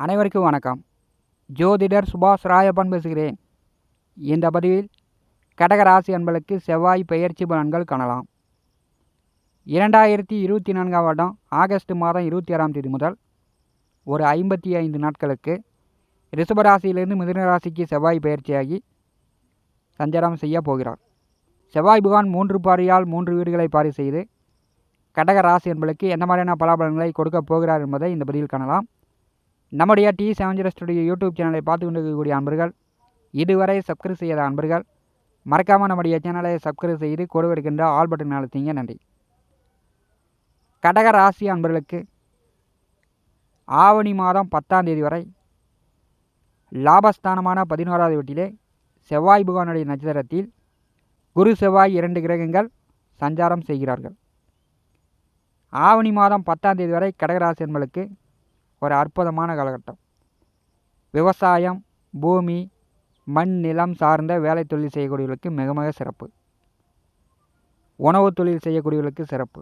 அனைவருக்கும் வணக்கம். ஜோதிடர் சுபாஷ் ராயப்பன் பேசுகிறேன். இந்த பதிவில் கடகராசி அன்பளுக்கு செவ்வாய் பெயர்ச்சி பலன்கள் காணலாம். இரண்டாயிரத்தி இருபத்தி நான்காம் வருடம் ஆகஸ்ட் மாதம் இருபத்தி ஆறாம் தேதி முதல் ஒரு ஐம்பத்தி ஐந்து நாட்களுக்கு ரிஷபராசியிலிருந்து மிதுன ராசிக்கு செவ்வாய் பயிற்சியாகி சஞ்சாரம் செய்ய போகிறார். செவ்வாய் புகான் மூன்று பாரியால் மூன்று வீடுகளை பாரி செய்து கடக ராசி என்பதற்கு எந்த மாதிரியான பலாபலன்களை கொடுக்கப் போகிறார் என்பதை இந்த பதிவில் காணலாம். நம்முடைய T seven zero studio YouTube சேனலை பார்த்து கொண்டிருக்கக்கூடிய அன்பர்கள் இதுவரை சப்ஸ்கிரைப் செய்யாத அன்பர்கள் மறக்காமல் நம்முடைய சேனலை சப்ஸ்கிரைப் செய்து கொடுக்க இருக்கின்ற ஆல் பட்டன் அழுத்திங்க நன்றி. கடக ராசி அன்பர்களுக்கு ஆவணி மாதம் பத்தாம் தேதி வரை லாபஸ்தானமான பதினோராவது வீட்டிலே செவ்வாய் பகவானுடைய நட்சத்திரத்தில் குரு செவ்வாய் இரண்டு கிரகங்கள் சஞ்சாரம் செய்கிறார்கள். ஆவணி மாதம் பத்தாம் தேதி வரை கடகராசி என்பளுக்கு ஒரு அற்புதமான காலகட்டம். விவசாயம் பூமி மண் நிலம் சார்ந்த வேலை தொழில் செய்யக்கூடியவர்களுக்கு மிக மிக சிறப்பு. உணவு தொழில் செய்யக்கூடியவர்களுக்கு சிறப்பு.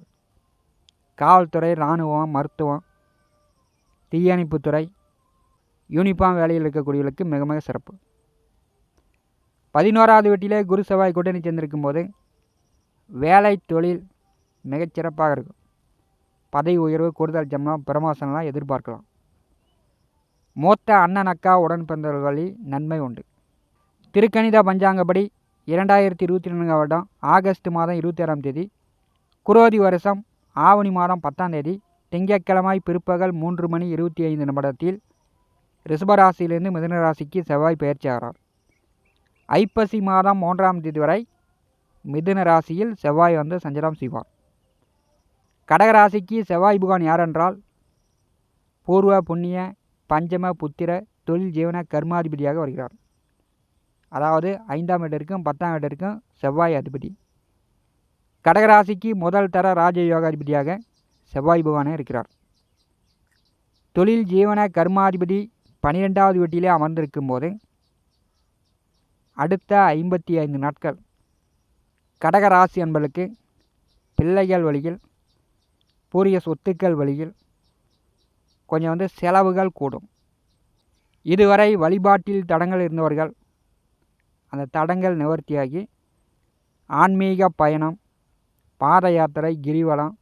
காவல்துறை இராணுவம் மருத்துவம் தீயணைப்புத்துறை யூனிஃபார்ம் வேலையில் இருக்கக்கூடியவர்களுக்கு மிக மிக சிறப்பு. பதினோராவது வீட்டிலே குரு செவ்வாய் கூட்டணி சேர்ந்திருக்கும் போது வேலை தொழில் மிகச்சிறப்பாக இருக்கும். பதவி உயர்வு கூடுதல் ஜம்னம் பிரமோஷன்லாம் எதிர்பார்க்கலாம். மூத்த அண்ணன் அக்கா உடன் பிறந்தவர்களில் நன்மை உண்டு. திருக்கணித பஞ்சாங்கப்படி இரண்டாயிரத்தி இருபத்தி நான்காம் வருடம் ஆகஸ்ட் மாதம் இருபத்தி ஆறாம் தேதி குரோதி வருஷம் ஆவணி மாதம் பத்தாம் தேதி திங்கட்கிழமை பிற்பகல் மூன்று மணி இருபத்தி ஐந்து நிமிடத்தில் ரிஷபராசியிலிருந்து மிதுன ராசிக்கு செவ்வாய் பயிற்சி ஆகிறார். ஐப்பசி மாதம் மூன்றாம் தேதி வரை மிதுன ராசியில் செவ்வாய் வந்து சஞ்சலம் செய்வார். கடகராசிக்கு செவ்வாய் புகான் யாரென்றால் பூர்வ புண்ணிய பஞ்சம புத்திர தொழில் ஜீவன கர்மாதிபதியாக வருகிறார். அதாவது ஐந்தாம் இடத்திற்கும் பத்தாம் இடத்திற்கும் செவ்வாய் அதிபதி. கடகராசிக்கு முதல் தர ராஜயோகாதிபதியாக செவ்வாய் பகவானே இருக்கிறார். தொழில் ஜீவன கர்மாதிபதி பனிரெண்டாவது வீட்டிலே அமர்ந்திருக்கும் போது அடுத்த ஐம்பத்தி ஐந்து நாட்கள் கடகராசி என்பதற்கு பிள்ளைகள் வழியில் கூறிய சொத்துக்கள் வழியில் கொஞ்சம் வந்து செலவுகள் கூடும். இதுவரை வழிபாட்டில் தடங்கள் இருந்தவர்கள் அந்த தடங்கள் நிவர்த்தியாகி ஆன்மீக பயணம் பாத யாத்திரை கிரிவலம்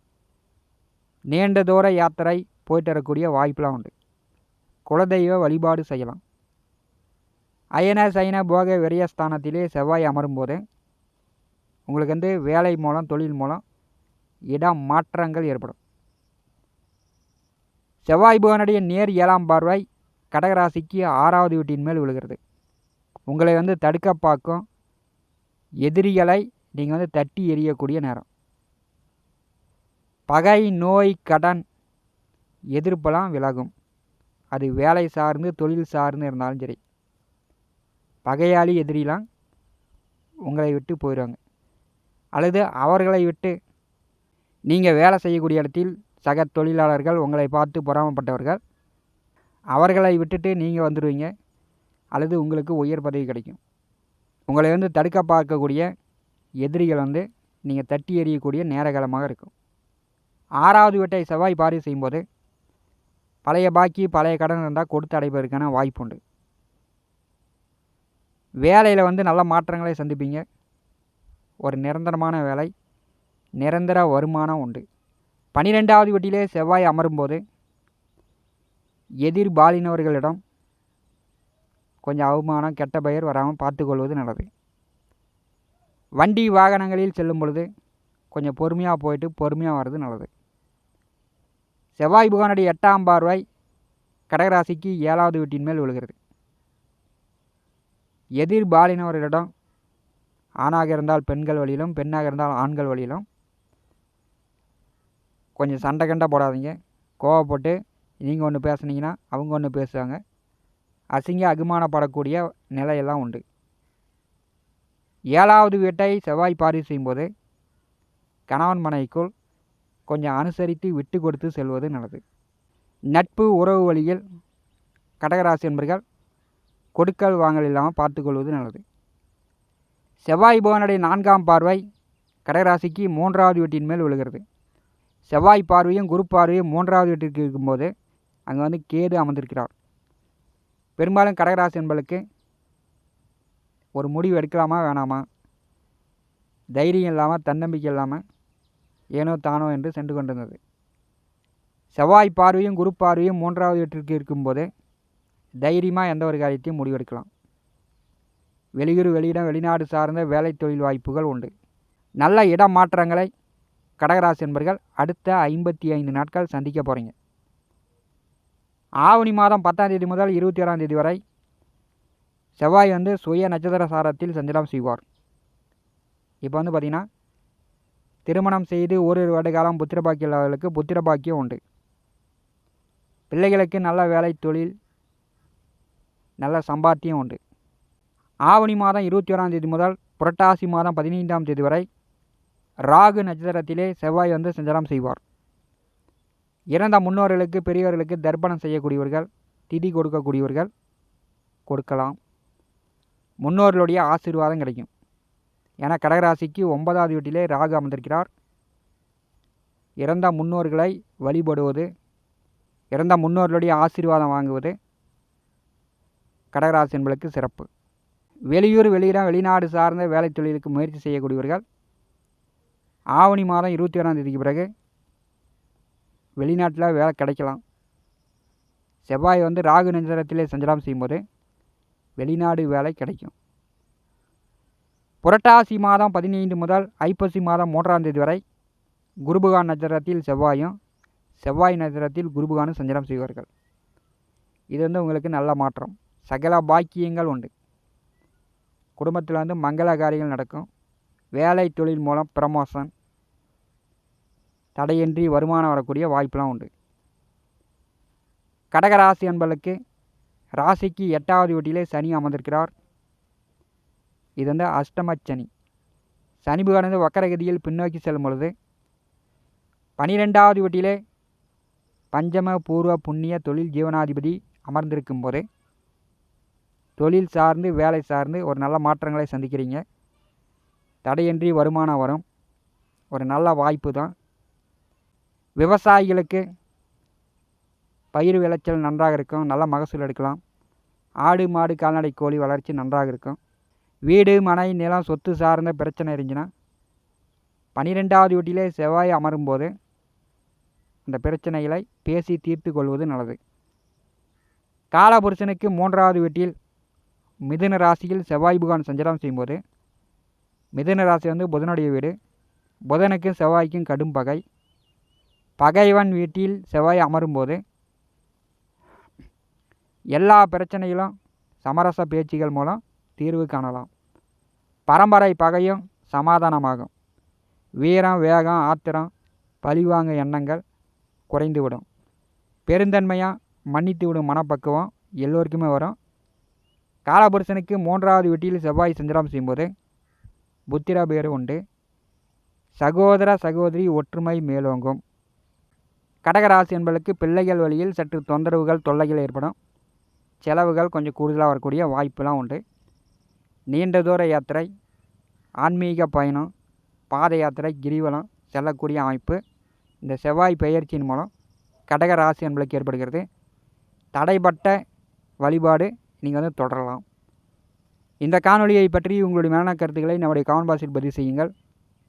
நீண்ட தூர யாத்திரை போயிட்டு வரக்கூடிய வாய்ப்பெலாம் உண்டு. குலதெய்வ வழிபாடு செய்யலாம். அயன சைன போக விரயஸ்தானத்திலே செவ்வாய் அமரும்போது உங்களுக்கு வந்து வேலை மூலம் தொழில் மூலம் இடம் மாற்றங்கள் ஏற்படும். செவ்வாய் புவனுடைய நேர் ஏழாம் பார்வை கடகராசிக்கு ஆறாவது வீட்டின் மேல் விழுகிறது. உங்களை வந்து தடுக்க பார்க்கும் எதிரிகளை நீங்கள் வந்து தட்டி எறியக்கூடிய நேரம். பகை நோய் கடன் எதிர்ப்பெல்லாம் விலகும். அது வேலை சார்ந்து தொழில் சார்ந்து இருந்தாலும் சரி. பகையாளி எதிரிலாம் உங்களை விட்டு போயிடுவாங்க அல்லது அவர்களை விட்டு நீங்கள் வேலை செய்யக்கூடிய இடத்தில் சக தொழிலாளர்கள் உங்களை பார்த்து பொறாமப்பட்டவர்கள். அவர்களை விட்டுட்டு நீங்கள் வந்துடுவீங்க அல்லது உங்களுக்கு உயர் பதவி கிடைக்கும். உங்களை வந்து தடுக்க பார்க்கக்கூடிய எதிரிகள் வந்து நீங்கள் தட்டி எறியக்கூடிய நேரகாலமாக இருக்கும். ஆறாவது வீட்டை செவ்வாய் பாரி செய்யும்போது பழைய பாக்கி பழைய கடன் இருந்தால் கொடுத்து அடைப்பதற்கான வாய்ப்பு உண்டு. வேலையில் வந்து நல்ல மாற்றங்களை சந்திப்பீங்க. ஒரு நிரந்தரமான வேலை நிரந்தர வருமானம் உண்டு. பனிரெண்டாவது வீட்டிலே செவ்வாய் அமரும்போது எதிர்பாலினவர்களிடம் கொஞ்சம் அவமானம் கெட்ட பெயர் வராமல் பார்த்துக்கொள்வது நல்லது. வண்டி வாகனங்களில் செல்லும் பொழுது கொஞ்சம் பொறுமையாக போயிட்டு பொறுமையாக வர்றது நல்லது. செவ்வாய் புகானுடைய எட்டாம் பார்வை கடகராசிக்கு ஏழாவது வீட்டின் மேல் விழுகிறது. எதிர்பாலினவர்களிடம் ஆணாக இருந்தால் பெண்கள் வழியிலும் பெண்ணாக இருந்தால் ஆண்கள் வழியிலும் கொஞ்சம் சண்டை கண்டை போடாதீங்க. கோவப்பட்டு நீங்கள் ஒன்று பேசுனீங்கன்னா அவங்க ஒன்று பேசுவாங்க. அசிங்க அகுமானப்படக்கூடிய நிலையெல்லாம் உண்டு. ஏழாவது வீட்டை செவ்வாய் பாரி செய்யும்போது கணவன் மனைக்குள் கொஞ்சம் அனுசரித்து விட்டு கொடுத்து செல்வது நல்லது. நட்பு உறவு வழியில் கடகராசி என்பர்கள் கொடுக்கல் வாங்கல் இல்லாமல் பார்த்துக்கொள்வது நல்லது. செவ்வாய் பவனுடைய நான்காம் பார்வை கடகராசிக்கு மூன்றாவது வீட்டின் மேல் விழுகிறது. செவ்வாய் பார்வையும் குரு பார்வையும் மூன்றாவது வீட்டிற்கு இருக்கும்போது அங்கே வந்து கேது அமர்ந்திருக்கிறார். பெரும்பாலும் கடகராசி என்பளுக்கு ஒரு முடிவு எடுக்கலாமா வேணாமா? தைரியம் இல்லாமல் தன்னம்பிக்கை இல்லாமல் ஏனோ தானோ என்று சென்று கொண்டிருந்தது. செவ்வாய் பார்வையும் குரு பார்வையும் மூன்றாவது வீட்டிற்கு இருக்கும்போது தைரியமாக எந்த ஒரு காரியத்தையும் முடிவெடுக்கலாம் வெளியூர் வெளியிடம் வெளிநாடு சார்ந்த வேலை தொழில் வாய்ப்புகள் உண்டு. நல்ல இடம் மாற்றங்களை கடகராசி என்பர்கள் அடுத்த ஐம்பத்தி ஐந்து நாட்கள் சந்திக்க போகிறீங்க ஆவணி மாதம் பத்தாம் தேதி முதல் இருபத்தி ஆறாம் தேதி வரை செவ்வாய் வந்து சுய நட்சத்திர சாரத்தில் சஞ்சலம் செய்வார். இப்போ வந்து பார்த்திங்கன்னா திருமணம் செய்து ஓரிரு வருடகாலம் புத்திரபாக்கியவர்களுக்கு புத்திரபாக்கியம் உண்டு. பிள்ளைகளுக்கு நல்ல வேலை தொழில் நல்ல சம்பாத்தியம் உண்டு. ஆவணி மாதம் இருபத்தி ஓராம் தேதி முதல் புரட்டாசி மாதம் பதினைந்தாம் தேதி வரை ராகு நட்சத்திரத்திலே செவ்வாய் வந்து சஞ்சாரம் செய்வார். இறந்த முன்னோர்களுக்கு பெரியவர்களுக்கு தர்ப்பணம் செய்யக்கூடியவர்கள் திதி கொடுக்கக்கூடியவர்கள் கொடுக்கலாம். முன்னோர்களுடைய ஆசீர்வாதம் கிடைக்கும். ஏன்னா கடகராசிக்கு ஒன்பதாவது வீட்டிலே ராகு அமர்ந்திருக்கிறார். இறந்த முன்னோர்களை வழிபடுவது இறந்த முன்னோர்களுடைய ஆசீர்வாதம் வாங்குவது கடகராசி என்பளுக்கு சிறப்பு. வெளியூர் வெளியிடம் வெளிநாடு சார்ந்த வேலை தொழிலுக்கு முயற்சி செய்யக்கூடியவர்கள் ஆவணி மாதம் இருபத்தி ஏழாம் தேதிக்கு பிறகு வெளிநாட்டில் வேலை கிடைக்கலாம். செவ்வாய் வந்து ராகு நட்சத்திரத்திலே சஞ்சலம் செய்யும்போது வெளிநாடு வேலை கிடைக்கும். புரட்டாசி மாதம் பதினைந்து முதல் ஐப்பசி மாதம் மூன்றாம் தேதி வரை குருபகான் நட்சத்திரத்தில் செவ்வாயும் செவ்வாய் நட்சத்திரத்தில் குருபகானும் சஞ்சலம் செய்வார்கள். இது வந்து உங்களுக்கு நல்ல மாற்றம். சகல பாக்கியங்கள் உண்டு. குடும்பத்தில் வந்து மங்கள காரியங்கள் நடக்கும். வேலை தொழில் மூலம் ப்ரமோஷன் தடையின்றி வருமானம் வரக்கூடிய வாய்ப்பெலாம் உண்டு. கடகராசி என்பளுக்கு ராசிக்கு எட்டாவது வீட்டிலே சனி அமர்ந்திருக்கிறார். இது வந்து அஷ்டமச்சனி சனி. பகவானது வக்கரகதியில் பின்னோக்கி செல்லும் பொழுது பனிரெண்டாவது வீட்டிலே பஞ்சம பூர்வ புண்ணிய தொழில் ஜீவனாதிபதி அமர்ந்திருக்கும் போது தொழில் சார்ந்து வேலை சார்ந்து ஒரு நல்ல மாற்றங்களை சந்திக்கிறீங்க. தடையின்றி வருமானம் வரும். ஒரு நல்ல வாய்ப்பு தான். விவசாயிகளுக்கு பயிர் விளைச்சல் நன்றாக இருக்கும். நல்ல மகசூல் எடுக்கலாம். ஆடு மாடு கால்நடை கோழி வளர்ச்சி நன்றாக இருக்கும். வீடு மனை நிலம் சொத்து சார்ந்த பிரச்சனை இருந்துச்சுன்னா பனிரெண்டாவது வீட்டிலே செவ்வாய் அமரும்போது அந்த பிரச்சனைகளை பேசி தீர்த்து கொள்வது நல்லது. காலபுருஷனுக்கு மூன்றாவது வீட்டில் மிதுன ராசியில் செவ்வாய் புகான் சஞ்சலம் செய்யும்போது மிதுன ராசி வந்து புதனுடைய வீடு. புதனுக்கும் செவ்வாய்க்கும் கடும் பகை. பகைவன் வீட்டில் செவ்வாய் அமரும்போது எல்லா பிரச்சனைகளும் சமரச பேச்சுகள் மூலம் தீர்வு காணலாம். பரம்பரை பகையும் சமாதானமாகும். வீரம் வேகம் ஆத்திரம் பழிவாங்க எண்ணங்கள் குறைந்துவிடும். பெருந்தன்மையாக மன்னித்து விடும் மனப்பக்குவம் எல்லோருக்குமே வரும். காலபுருஷனுக்கு மூன்றாவது வீட்டில் செவ்வாய் சஞ்சலம் செய்யும்போது புத்திர பேர் உண்டு. சகோதர சகோதரி ஒற்றுமை மேலோங்கும். கடகராசி என்பதற்கு பிள்ளைகள் வழியில் சற்று தொந்தரவுகள் தொல்லைகள் ஏற்படும். செலவுகள் கொஞ்சம் கூடுதலாக வரக்கூடிய வாய்ப்புலாம் உண்டு. நீண்ட தூர யாத்திரை ஆன்மீக பயணம் பாத யாத்திரை கிரிவலம் செல்லக்கூடிய அமைப்பு. இந்த செவ்வாய் பெயர்ச்சியின் மூலம் கடகராசி என்பதற்கு ஏற்படுகிறது. தடைப்பட்ட வழிபாடு நீங்கள் வந்து தொடரலாம். இந்த காணொலியை பற்றி உங்களுடைய மேலான கருத்துக்களை நம்முடைய கமெண்ட் பாக்ஸில் பதிவு செய்யுங்கள்.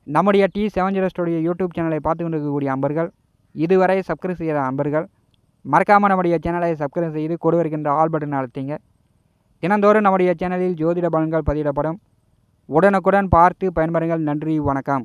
நம்முடைய டி செவன் ஜீரோ யூடியூப் சேனலை பார்த்து கொண்டிருக்கக்கூடிய அன்பர்கள் இதுவரை சப்ஸ்கிரைப் செய்யாத அன்பர்கள் மறக்காமல் நம்முடைய சேனலை சப்ஸ்கிரைப் செய்து கொடு வருகின்ற ஆல் பட்டன் அழுத்திங்க. தினந்தோறும் நம்முடைய சேனலில் ஜோதிட பலன்கள் பதிவிடப்படும். உடனுக்குடன் பார்த்து பயன்பெறுங்கள். நன்றி வணக்கம்.